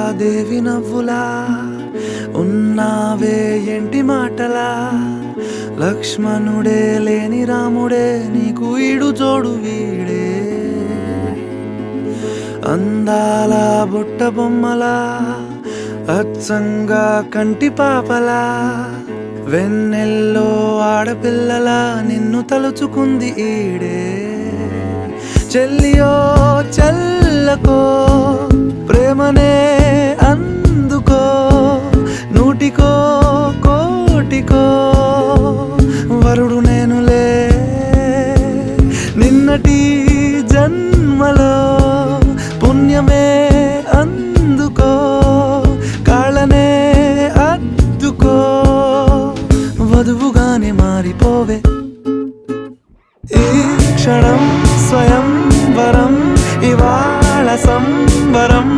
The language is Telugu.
దేవి నవ్వులా ఉన్నావే ఎంటి మాటలా? లక్ష్మణుడే లేని రాముడే నీకు ఈడు జోడు వీడే. అందాల బుట్ట బొమ్మలా అచ్చంగా కంటి పాపలా. వెన్నెల్లో ఆడపిల్లలా నిన్ను తలుచుకుంది ఈడే. చెల్లియో చల్లకో వేలుకో నూటికో కోటికో వరుడు నేనులే. నిన్నటి జన్మలో పుణ్యమే అందుకో కాళ్ళనే అద్దుకో వధువుగానే మారిపోవే. ఈ క్షణం స్వయం వరం ఇవాళ సంబరం